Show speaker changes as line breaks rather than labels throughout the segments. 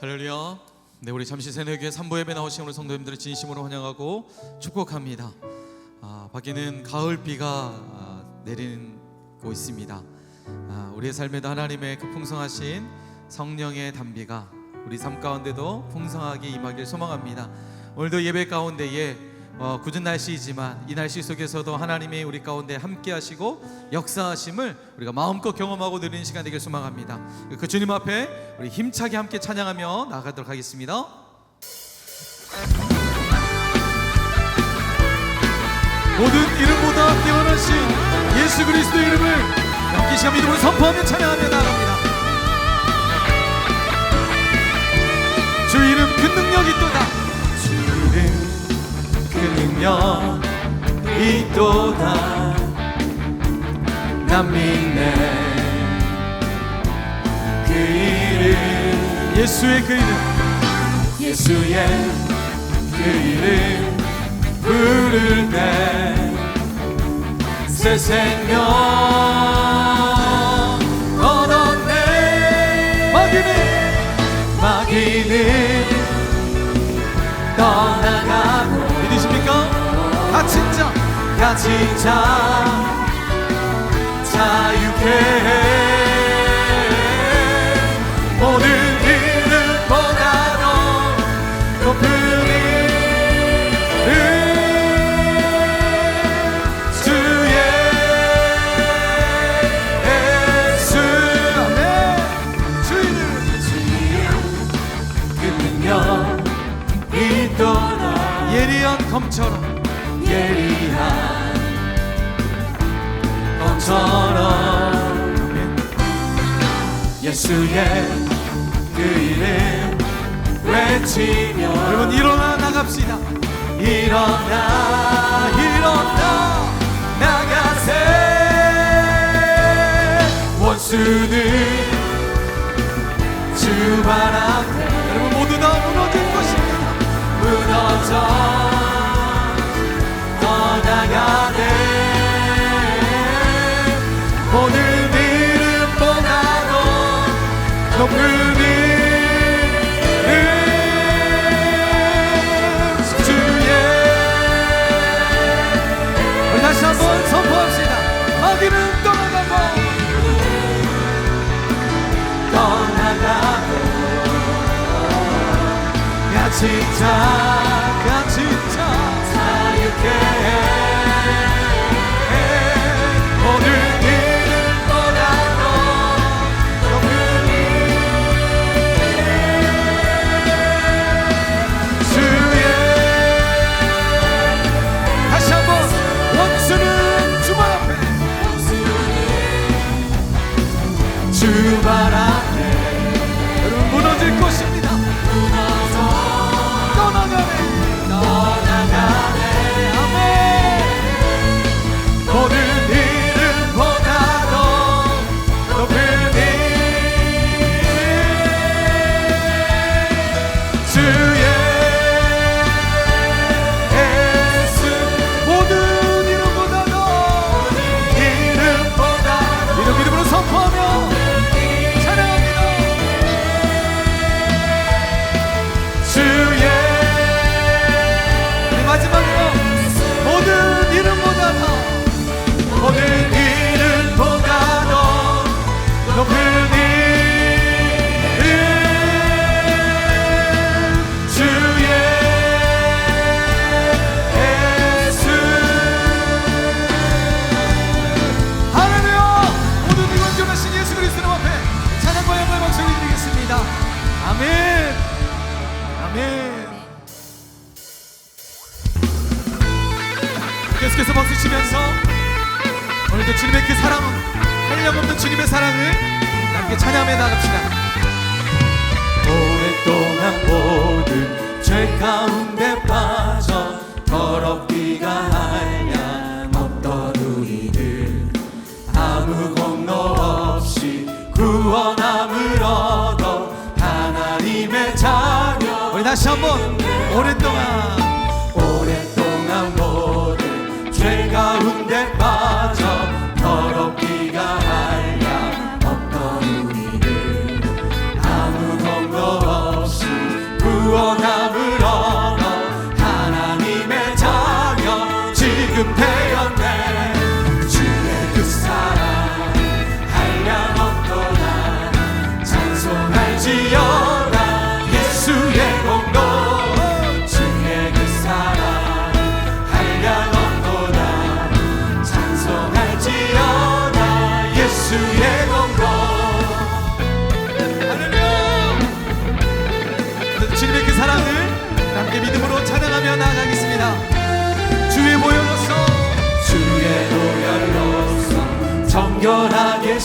할렐루야. 네, 우리 잠시 새내교회 3부 예배 나오신 우리 성도님들을 진심으로 환영하고 축복합니다. 아, 밖에는 가을 비가 아, 내리고 있습니다. 아, 우리의 삶에도 하나님의 그 풍성하신 성령의 담비가 우리 삶 가운데도 풍성하게 임하길 소망합니다. 오늘도 예배 가운데에 어, 굳은 날씨이지만 이 날씨 속에서도 하나님이 우리 가운데 함께하시고 역사하심을 우리가 마음껏 경험하고 누리는 시간 되길 소망합니다. 그 주님 앞에 우리 힘차게 함께 찬양하며 나가도록 하겠습니다. 모든 이름보다 뛰어나신 예수 그리스도 의 이름을 함께 시간 믿음으로 선포하며 찬양하며 나갑니다. 이또다 난 믿네. 그 이름 예수의 그 이름. 예수의 그 이름 부를 때 새 생명 갇힌 자. 자유케 예수의 그 이름 외치며 여러분 일어나 나갑시다. 일어나 일어나 나가세. 원수는 주 바람에 여러분 모두 다 무너질 것입니다. 무너져 갇힌 자 갇힌 자 자유케 해. 오늘 주말 앞에. 주말 앞에. 여러분 무너질 것입니다 계속해서 박수 치면서 오늘도 주님의 그 사랑은 한량없는 주님의 사랑을 함께 찬양해 나갑시다. 오랫동안 모든 죄 가운데 빠져 더럽기가 한량 없던 우리들 아무 공로 없이 구원함을 얻어 하나님의 자녀 우리 다시 한번 오랫동안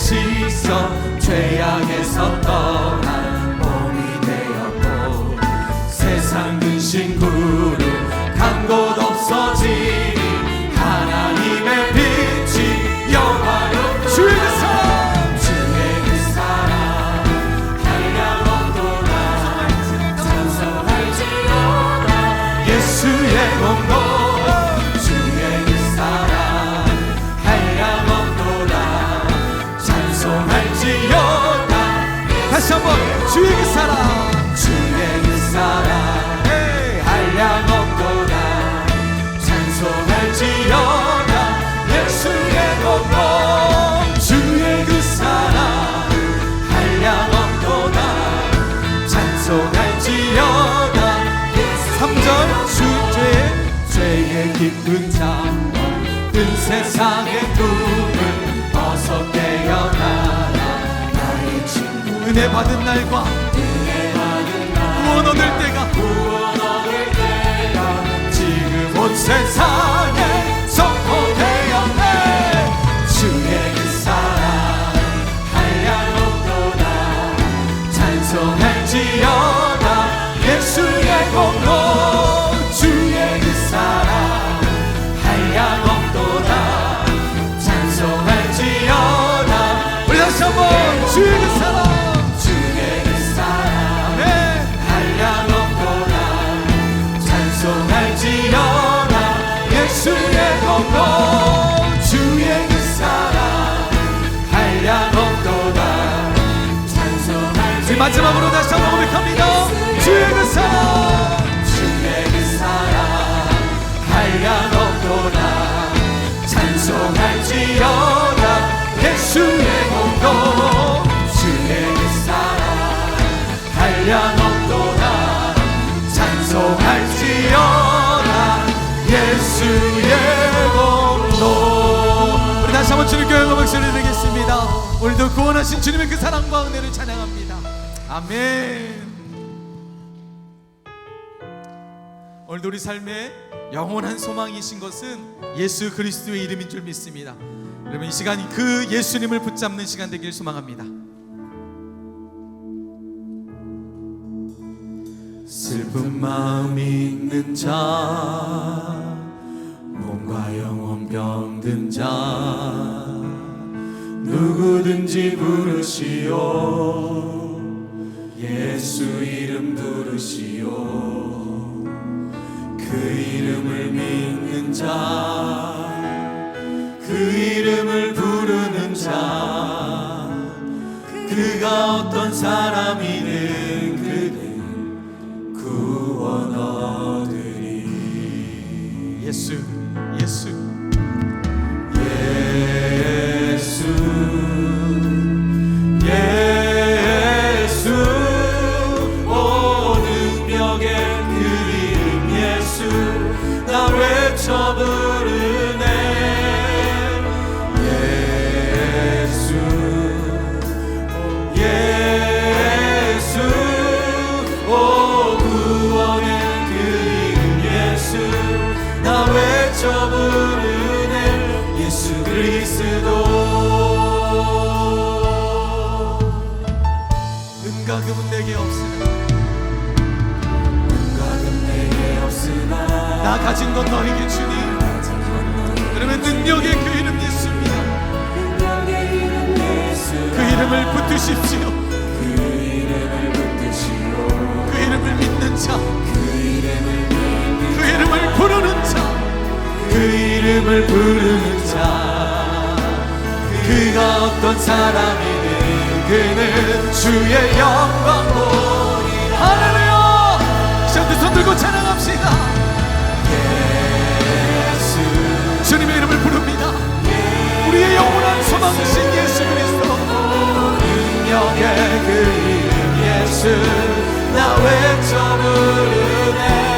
씻어. 죄악에서 떠난 죄의 깊은 잠든 세상의 꿈을 어서 깨어나라. 나의 친구.
은혜 받은 날과
은혜 받은 날.
구원 얻을 때가
구원 얻을 때가 지금 온 세상에 선포되었네. 주의 그 사랑 한량없도다. 찬송할지어다. 예수의 공로
마지막으로 다시 한번 고백합니다. 주의 그 사랑 오늘도 구원하신 주님의 그 사랑과 은혜를 찬양합니다. 아멘. 오늘도 우리 삶에 영원한 소망이신 것은 예수 그리스도의 이름인 줄 믿습니다. 여러분 이 시간이 그 예수님을 붙잡는 시간 되길 소망합니다.
슬픈 마음 있는 자 몸과 영혼 병든 자 누구든지 부르시오. 예수 이름 부르시오. 그 이름을 믿는 자 그 이름을 부르는 자 그가 어떤 사람이든 그는 구원 얻으리.
예수 가진 건 너에게 주니. 그러면 능력의 그 이름 예수입니다 그 이름을 붙드십시오.
그 이름을
믿는 자.
그 이름을
부르는 자.
그 이름을 부르는 자. 그가 어떤 사람이든 그는 주의 영광 보리라.
할 소망이신 예수 그리스도.
능력의 그 이름 예수 나 외쳐 부르네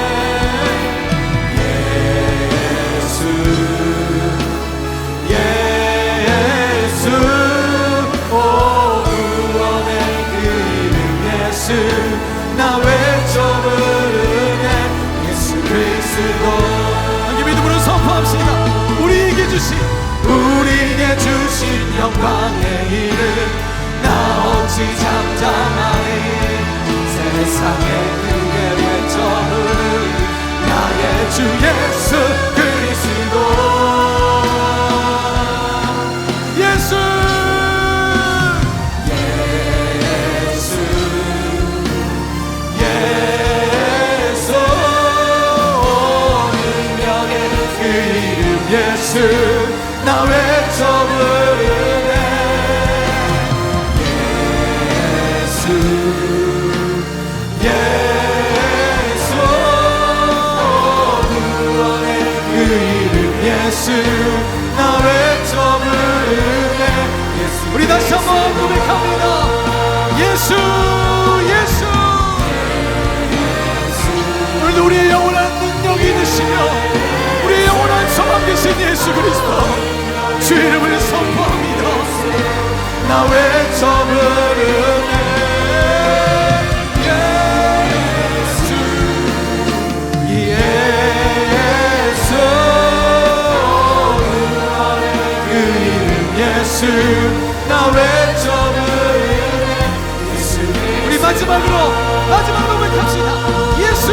주신
영광의 이름 나 어찌 잠잠하니? 세상에 크게 외쳐 부르니 나의 주 예수 그리스도.
예수!
예수! 예수! 능력의 그 이름 예수 나 외쳐 부르네 예수 예수 구원의 그 이름 예수 나 외쳐 부르네 예수.
우리 다시 한번 고백합니다. 예수 예수. 오늘도 우리의 영원한 능력이 되시며 우리의 영원한 소망 되신 예수 그리스도 주 이름을 선포합니다.
나 외쳐 부르네 예수 예수 그 이름 예수. 나 외쳐 부르네
우리 마지막으로 마지막으로 고백합시다. 예수 예수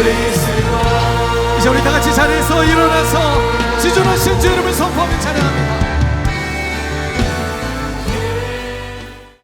이제 우리 다 같이 자리에서 일어나서 지존하신 주 이름을 선포하며 찬양합니다